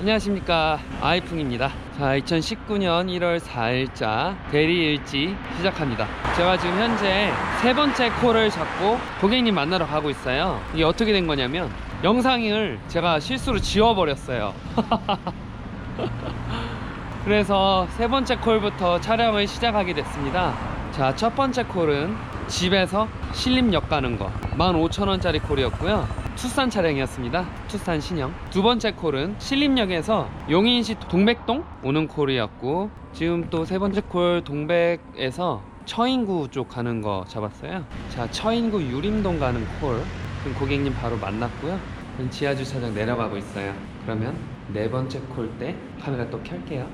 안녕하십니까. 아이풍입니다. 자 2019년 1월 4일자 대리 일지 시작합니다. 제가 지금 현재 세 번째 콜을 잡고 고객님 만나러 가고 있어요. 이게 어떻게 된 거냐면 영상을 제가 실수로 지워버렸어요. 그래서 세 번째 콜부터 촬영을 시작하게 됐습니다. 자 첫 번째 콜은 집에서 신림역 가는 거. 15,000원짜리 콜이었고요 투싼 차량이었습니다. 투싼 신형. 두 번째 콜은 신림역에서 용인시 동백동 오는 콜이었고 지금 또 세 번째 콜 동백에서 처인구 쪽 가는 거 잡았어요. 자 처인구 유림동 가는 콜. 지금 고객님 바로 만났고요. 지금 지하 주차장 내려가고 있어요. 그러면 네 번째 콜 때 카메라 또 켤게요.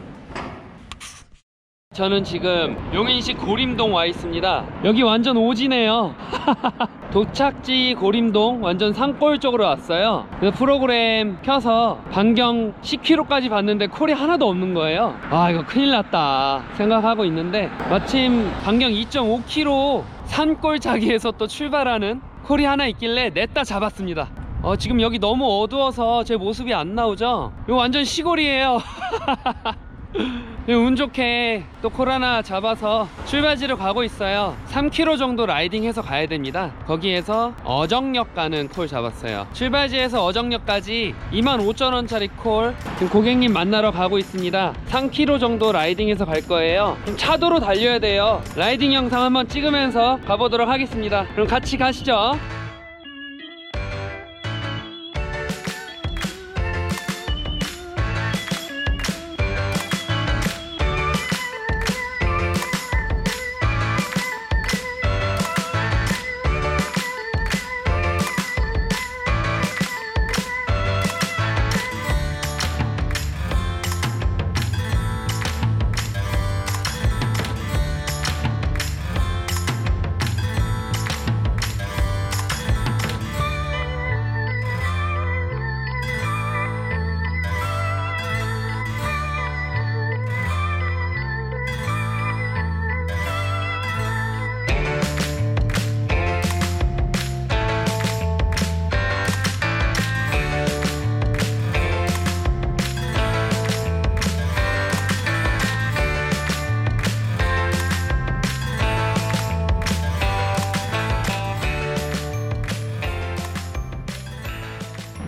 저는 지금 용인시 고림동 와 있습니다. 여기 완전 오지네요. 도착지 고림동 완전 산골 쪽으로 왔어요. 그 프로그램 켜서 반경 10km까지 봤는데 콜이 하나도 없는 거예요. 아 이거 큰일 났다 생각하고 있는데 마침 반경 2.5km 산골짜기에서 또 출발하는 콜이 하나 있길래 냈다 잡았습니다. 어, 지금 여기 너무 어두워서 제 모습이 안 나오죠? 이거 완전 시골이에요. 운 좋게 또 코로나 잡아서 출발지로 가고 있어요. 3km 정도 라이딩해서 가야 됩니다. 거기에서 어정역 가는 콜 잡았어요. 출발지에서 어정역까지 25,000원짜리 콜 지금 고객님 만나러 가고 있습니다. 3km 정도 라이딩해서 갈 거예요. 좀 차도로 달려야 돼요. 라이딩 영상 한번 찍으면서 가보도록 하겠습니다. 그럼 같이 가시죠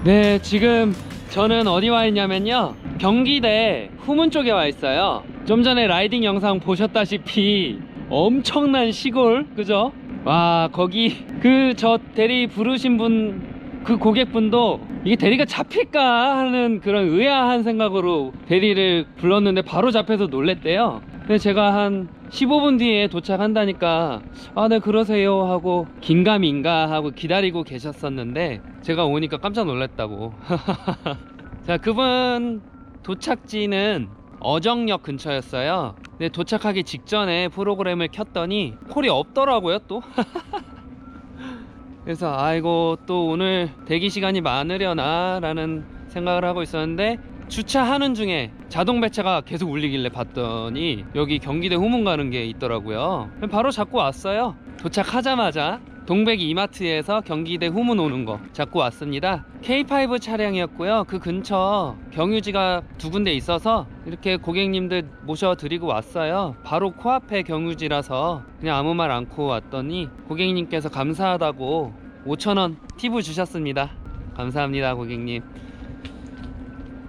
네, 지금 저는 어디 와 있냐면요. 경기대 후문 쪽에 와 있어요. 좀 전에 라이딩 영상 보셨다시피 엄청난 시골, 그죠? 와, 거기 그 저 대리 부르신 분 그 고객분도 이게 대리가 잡힐까 하는 그런 의아한 생각으로 대리를 불렀는데 바로 잡혀서 놀랬대요. 근데 제가 한 15분 뒤에 도착한다니까 아 네 그러세요 하고 긴가민가 하고 기다리고 계셨었는데 제가 오니까 깜짝 놀랐다고. 자 그분 도착지는 어정역 근처였어요. 근데 도착하기 직전에 프로그램을 켰더니 콜이 없더라고요 또. 그래서 아이고 또 오늘 대기 시간이 많으려나 라는 생각을 하고 있었는데 주차하는 중에 자동 배차가 계속 울리길래 봤더니 여기 경기대 후문 가는 게 있더라고요. 바로 잡고 왔어요. 도착하자마자 동백이 이마트에서 경기대 후문 오는 거 잡고 왔습니다. K5 차량이었고요. 그 근처 경유지가 두 군데 있어서 이렇게 고객님들 모셔드리고 왔어요. 바로 코앞에 경유지라서 그냥 아무 말 않고 왔더니 고객님께서 감사하다고 5천원 팁을 주셨습니다. 감사합니다 고객님.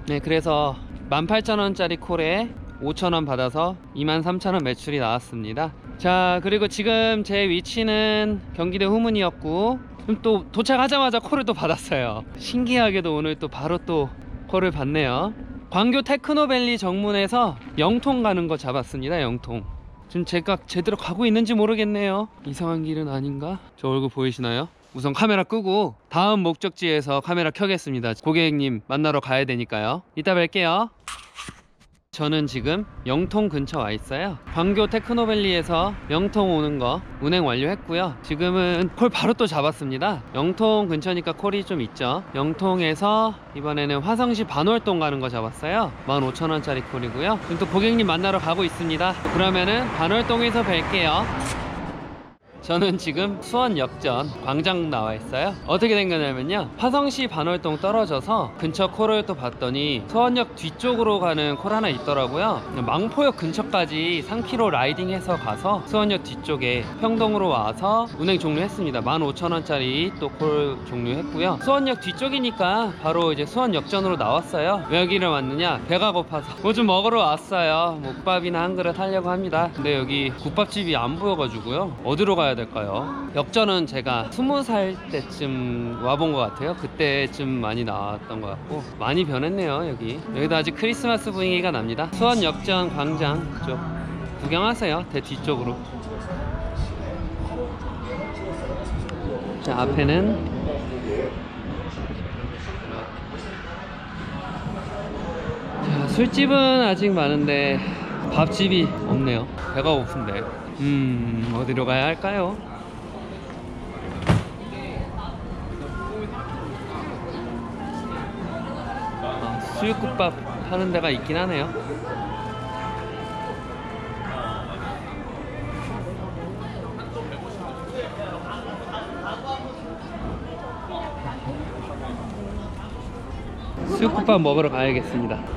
네 그래서 18,000원짜리 콜에 5,000원 받아서 23,000원 매출이 나왔습니다. 자 그리고 지금 제 위치는 경기대 후문이었고 또 도착하자마자 콜을 또 받았어요. 신기하게도 오늘 또 바로 또 콜을 받네요. 광교 테크노밸리 정문에서 영통 가는 거 잡았습니다 영통. 지금 제가 제대로 가고 있는지 모르겠네요. 이상한 길은 아닌가? 저 얼굴 보이시나요? 우선 카메라 끄고 다음 목적지에서 카메라 켜겠습니다. 고객님 만나러 가야 되니까요. 이따 뵐게요. 저는 지금 영통 근처 와 있어요. 광교 테크노밸리에서 영통 오는 거 운행 완료했고요. 지금은 콜 바로 또 잡았습니다. 영통 근처니까 콜이 좀 있죠. 영통에서 이번에는 화성시 반월동 가는 거 잡았어요. 15,000원짜리 콜이고요. 지금 또 고객님 만나러 가고 있습니다. 그러면은 반월동에서 뵐게요 저는 지금 수원역전 광장 나와 있어요. 어떻게 된 거냐면요. 화성시 반월동 떨어져서 근처 코를 또 봤더니 수원역 뒤쪽으로 가는 콜 하나 있더라고요. 망포역 근처까지 3km 라이딩해서 가서 수원역 뒤쪽에 평동으로 와서 운행 종료했습니다. 15,000원짜리 또 콜 종료했고요. 수원역 뒤쪽이니까 바로 이제 수원역전으로 나왔어요. 왜 여기를 왔느냐? 배가 고파서 뭐 좀 먹으러 왔어요. 국밥이나 한 그릇 하려고 합니다. 근데 여기 국밥집이 안 보여가지고요. 어디로 가야 될까요? 역전은 제가 20살 때쯤 와본 것 같아요. 그때쯤 많이 나왔던 것 같고 많이 변했네요. 여기 여기도 아직 크리스마스 분위기가 납니다. 수원 역전 광장 쪽 구경하세요. 대 뒤쪽으로. 자 앞에는 자, 술집은 아직 많은데 밥집이 없네요. 배가 고픈데. 음, 어디로 가야 할까요? 아, 수육국밥 하는 데가 있긴 하네요. 수육국밥 먹으러 가야겠습니다.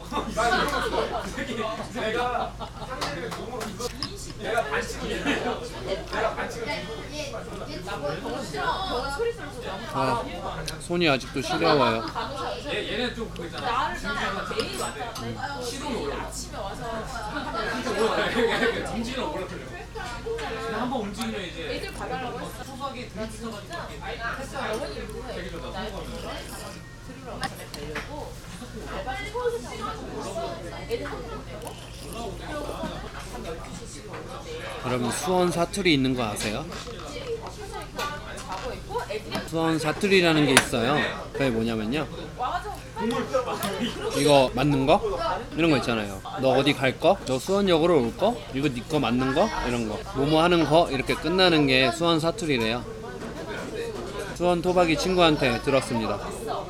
아, 손이 아직도 시려워요. 들으러 내고 여러분 수원 사투리 있는 거 아세요? 수원 사투리라는 게 있어요. 그게 뭐냐면요. 이거 맞는 거? 이런 거 있잖아요. 너 어디 갈 거? 너 수원역으로 올 거? 이거 네 거 맞는 거? 이런 거. 뭐뭐 하는 거? 이렇게 끝나는 게 수원 사투리래요. 수원 토박이 친구한테 들었습니다.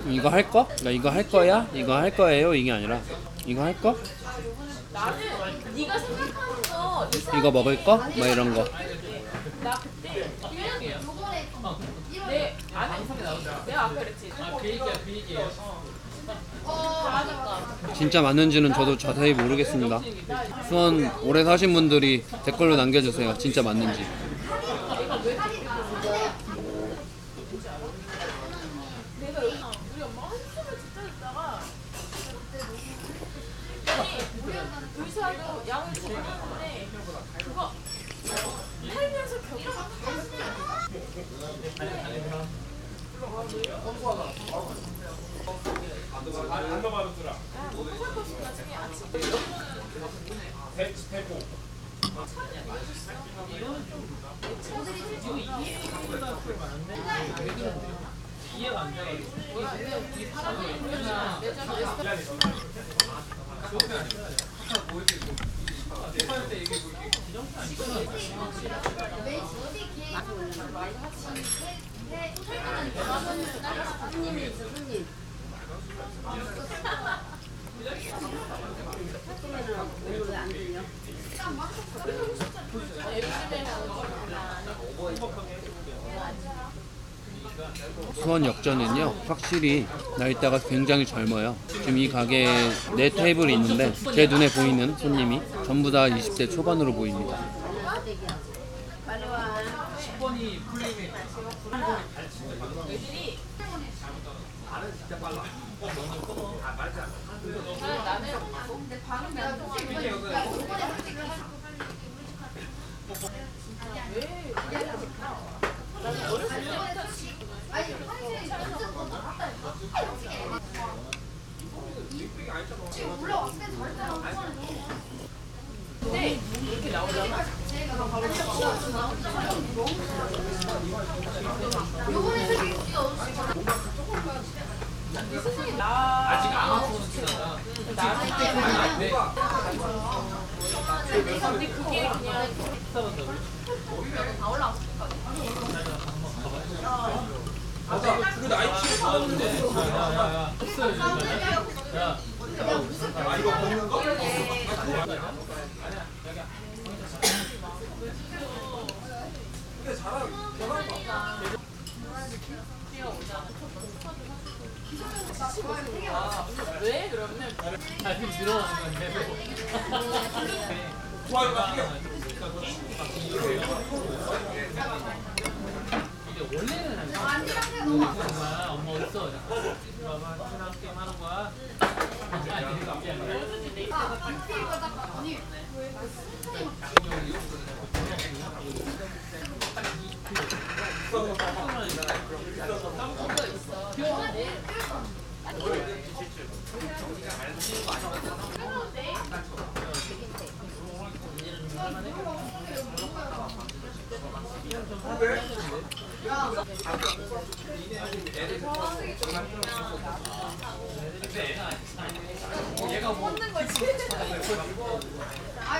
이거 할 거? 나 이거 할 거야? 이거 할 거예요? 이게 아니라 이거 할 거? 나는 네가 생각하는 거 이상 이거 먹을 거? 뭐 이런 거. 나 그때 1년 내 안에 내가 아까 그랬지 그 얘기야 그 얘기야 하니까 진짜 맞는지는 저도 자세히 모르겠습니다. 수원 오래 사신 분들이 댓글로 남겨주세요. 진짜 맞는지. 네, 저기 기획이 말하신 책. 수원 역전은요 확실히 나이대가 굉장히 젊어요 지금 이 가게에 네 테이블이 있는데 제 눈에 보이는 손님이 전부 다 20대 초반으로 보입니다 빨리 와. 이 프레임이 애들이 나는 나는 근데 방금 안 통하는 왜? 나는 어렸을 때부터 근데 이렇게 나오잖아. 세상에 나 아직 안 네. 그. 아? 근데 잘하 왜 그러면 아 지금 들어오는 건데. 이게 원래는. 아니, 뭐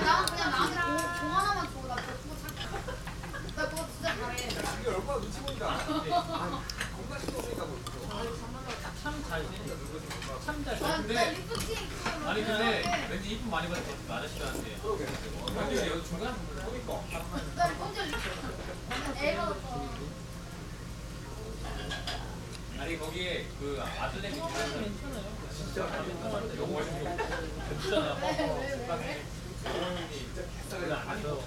나는 그냥 나한테 공 하나만 줘. 나 그거 잠깐. 나 그거 진짜 잘해. 참잘 참잘 나, 나근 아니 근데 왠지 이쁨 많이 받을 것 같아 아저씨한테 근데 여기 중간 애가 아니 거기에 그 아들내미 괜찮아요 진짜 너무 멋있고 진짜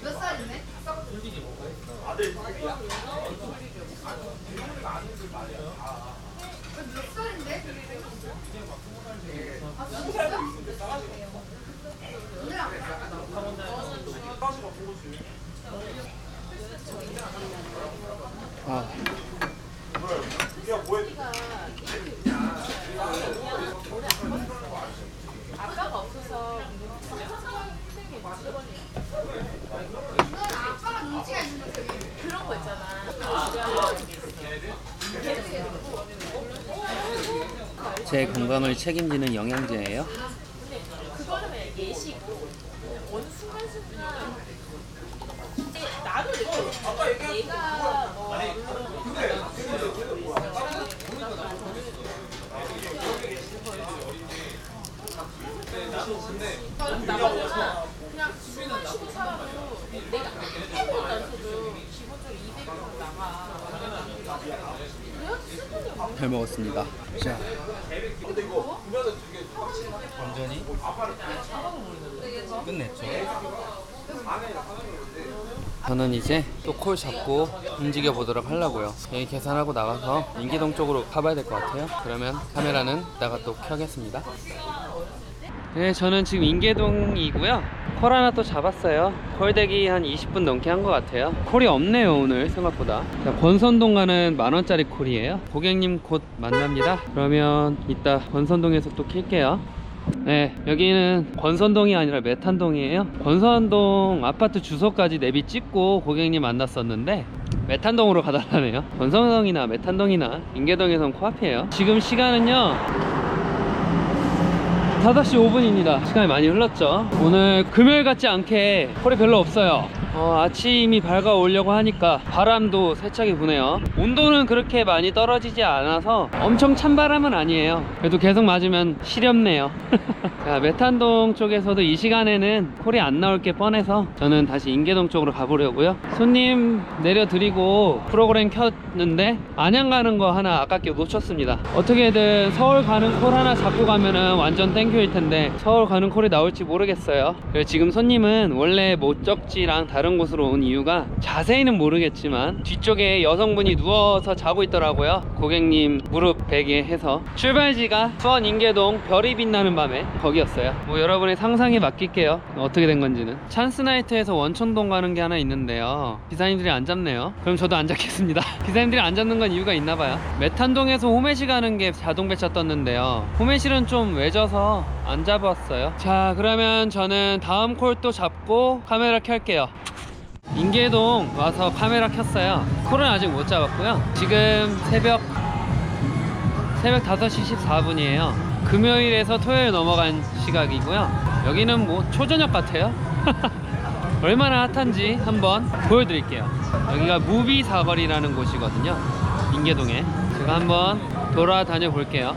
몇 살인데? 솔직히 뭐가 아 진짜? 얘들아 아, 아빠가 없어서 힘들게 넌 아빠가 눈치가 있는 거지. 그런 거 있잖아. 제 건강을 책임지는 영양제예요. 그거는 예시고 어느 순간순간 근데 나도 느껴. 나는 나가잖아. 그냥 숨만 살아도 내가 아무것도 안 써도 기본적으로 200원 나가. 내가 쓸 돈이 없어. 잘 먹었습니다. 자, 완전히 끝냈죠. 저는 이제 또 콜 잡고 움직여 보도록 하려고요. 여기 계산하고 나가서 인기동 쪽으로 가봐야 될 것 같아요. 그러면 카메라는 이따가 또 켜겠습니다. 네, 저는 지금 인계동이고요. 콜 하나 또 잡았어요. 콜대기 한 20분 넘게 한 것 같아요. 콜이 없네요, 오늘 생각보다. 자, 권선동 가는 만원짜리 콜이에요. 고객님 곧 만납니다. 그러면 이따 권선동에서 또 킬게요. 네, 여기는 권선동이 아니라 메탄동이에요. 권선동 아파트 주소까지 내비 찍고 고객님 만났었는데 메탄동으로 가달라네요. 권선동이나 메탄동이나 인계동에선 코앞이에요. 지금 시간은요. 5시 5분입니다. 시간이 많이 흘렀죠. 오늘 금요일 같지 않게 콜이 별로 없어요. 어, 아침이 밝아오려고 하니까 바람도 세차게 부네요. 온도는 그렇게 많이 떨어지지 않아서 엄청 찬 바람은 아니에요. 그래도 계속 맞으면 시렵네요. 자, 메탄동 쪽에서도 이 시간에는 콜이 안 나올 게 뻔해서 저는 다시 인계동 쪽으로 가보려고요. 손님 내려드리고 프로그램 켰는데 안양 가는 거 하나 아깝게 놓쳤습니다. 어떻게든 서울 가는 콜 하나 잡고 가면은 완전 땡큐일 텐데 서울 가는 콜이 나올지 모르겠어요. 지금 손님은 원래 목적지랑 다른 다른 곳으로 온 이유가 자세히는 모르겠지만 뒤쪽에 여성분이 누워서 자고 있더라고요. 고객님 무릎 베게 해서. 출발지가 수원 인계동 별이 빛나는 밤에 거기였어요. 뭐 여러분의 상상에 맡길게요. 어떻게 된 건지는. 찬스나이트에서 원천동 가는 게 하나 있는데요. 기사님들이 안 잡네요. 그럼 저도 안 잡겠습니다. 기사님들이 안 잡는 건 이유가 있나 봐요. 메탄동에서 호메시 가는 게 자동 배차 떴는데요. 호메시는 좀 외져서 안 잡았어요. 자 그러면 저는 다음 콜 또 잡고 카메라 켤게요 인계동 와서 카메라 켰어요. 콜은 아직 못 잡았고요. 지금 새벽 새벽 5시 14분이에요. 금요일에서 토요일 넘어간 시각이고요. 여기는 뭐 초저녁 같아요. 얼마나 핫한지 한번 보여드릴게요. 여기가 무비 사거리라는 곳이거든요. 인계동에. 제가 한번 돌아다녀 볼게요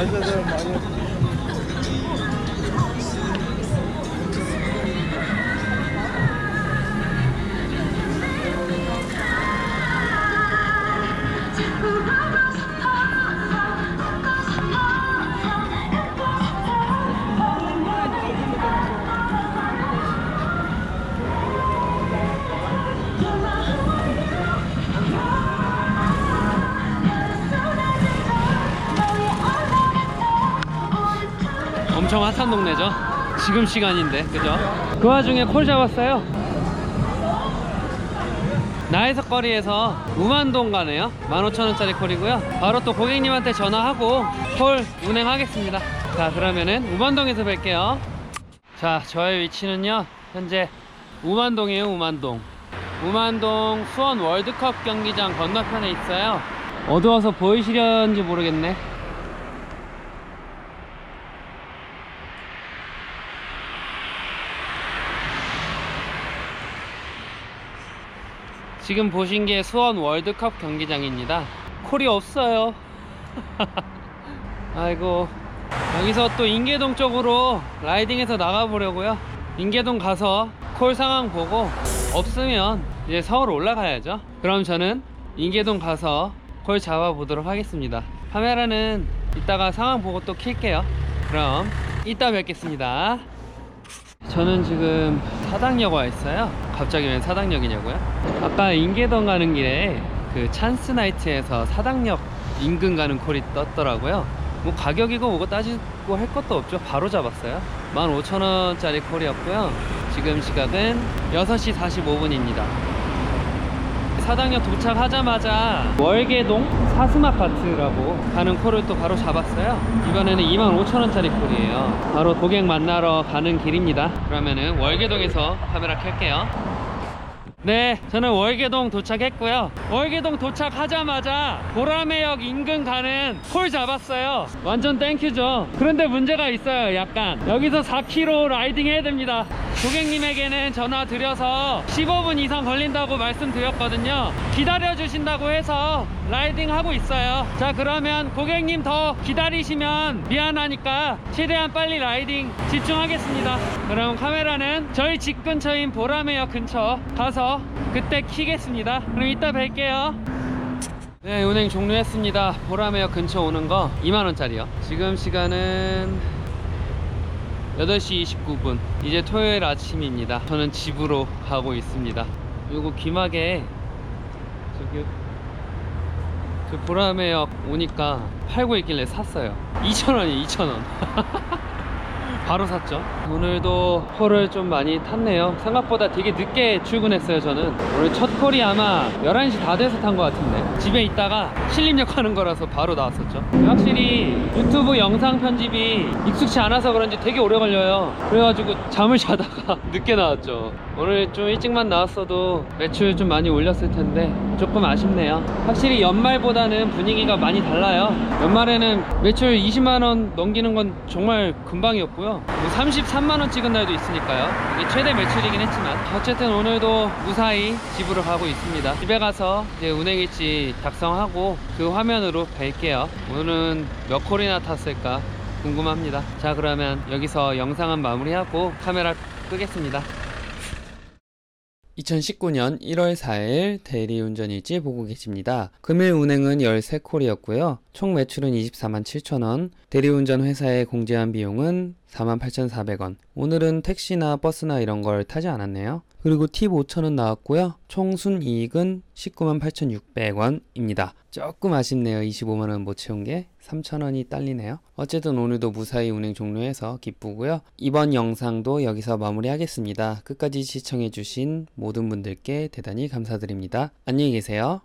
엄청 핫한 동네죠. 지금 시간인데, 그죠? 그 와중에 콜 잡았어요. 나해석 거리에서 우만동 가네요. 15,000원짜리 콜이고요. 바로 또 고객님한테 전화하고 콜 운행하겠습니다. 자, 그러면은 우만동에서 뵐게요. 자, 저의 위치는요. 현재 우만동이에요, 우만동. 우만동 수원 월드컵 경기장 건너편에 있어요. 어두워서 보이시려는지 모르겠네. 지금 보신 게 수원 월드컵 경기장입니다. 콜이 없어요. 아이고 여기서 또 인계동 쪽으로 라이딩해서 나가보려고요. 인계동 가서 콜 상황 보고 없으면 이제 서울 올라가야죠. 그럼 저는 인계동 가서 콜 잡아보도록 하겠습니다. 카메라는 이따가 상황 보고 또 킬게요. 그럼 이따 뵙겠습니다. 저는 지금 사당역 와 있어요. 갑자기 왜 사당역이냐고요? 아까 인계동 가는 길에 그 찬스나이트에서 사당역 인근 가는 콜이 떴더라고요. 뭐 가격이고 뭐고 따지고 할 것도 없죠. 바로 잡았어요. 15,000원짜리 콜이었고요. 지금 시각은 6시 45분입니다. 사당역 도착하자마자 월계동 사스마파트라고 가는 콜을 또 바로 잡았어요. 이번에는 25,000원짜리 콜이에요. 바로 고객 만나러 가는 길입니다. 그러면은 월계동에서 카메라 켤게요. 네, 저는 월계동 도착했고요. 월계동 도착하자마자 보라매역 인근 가는 콜 잡았어요. 완전 땡큐죠. 그런데 문제가 있어요. 약간 여기서 4km 라이딩 해야 됩니다. 고객님에게는 전화 드려서 15분 이상 걸린다고 말씀드렸거든요. 기다려 주신다고 해서 라이딩 하고 있어요. 자, 그러면 고객님 더 기다리시면 미안하니까 최대한 빨리 라이딩 집중하겠습니다. 그럼 카메라는 저희 집 근처인 보라매역 근처 가서 그때 키겠습니다. 그럼 이따 뵐게요. 네, 운행 종료했습니다. 보라매역 근처 오는 거 2만원짜리요. 지금 시간은 8시 29분. 이제 토요일 아침입니다. 저는 집으로 가고 있습니다. 요거 귀마개 저기 저 보라매역 오니까 팔고 있길래 샀어요. 2,000원이 2,000원. 바로 샀죠. 오늘도 콜을 좀 많이 탔네요. 생각보다 되게 늦게 출근했어요, 저는. 오늘 첫 콜이 아마 11시 다 돼서 탄 것 같은데. 집에 있다가 실림역 하는 거라서 바로 나왔었죠. 확실히 유튜브 영상 편집이 익숙치 않아서 그런지 되게 오래 걸려요. 그래가지고 잠을 자다가 늦게 나왔죠. 오늘 좀 일찍만 나왔어도 매출 좀 많이 올렸을 텐데 조금 아쉽네요. 확실히 연말보다는 분위기가 많이 달라요. 연말에는 매출 20만원 넘기는 건 정말 금방이었고요. 뭐 33만원 찍은 날도 있으니까요. 이게 최대 매출이긴 했지만. 어쨌든 오늘도 무사히 집으로 가고 있습니다. 집에 가서 이제 운행일지 작성하고 그 화면으로 뵐게요. 오늘은 몇 콜이나 탔을까 궁금합니다. 자, 그러면 여기서 영상은 마무리하고 카메라 끄겠습니다. 2019년 1월 4일 대리운전 일지 보고 계십니다. 금일 운행은 13콜이었고요. 총 매출은 24만 7천원, 대리운전 회사에 공제한 비용은 48,400원. 오늘은 택시나 버스나 이런 걸 타지 않았네요. 그리고 팁 5천원 나왔고요. 총 순 이익은 19만 8,600원입니다. 조금 아쉽네요. 25만원 못 채운 게 3천원이 딸리네요. 어쨌든 오늘도 무사히 운행 종료해서 기쁘고요. 이번 영상도 여기서 마무리하겠습니다. 끝까지 시청해주신 모든 분들께 대단히 감사드립니다. 안녕히 계세요.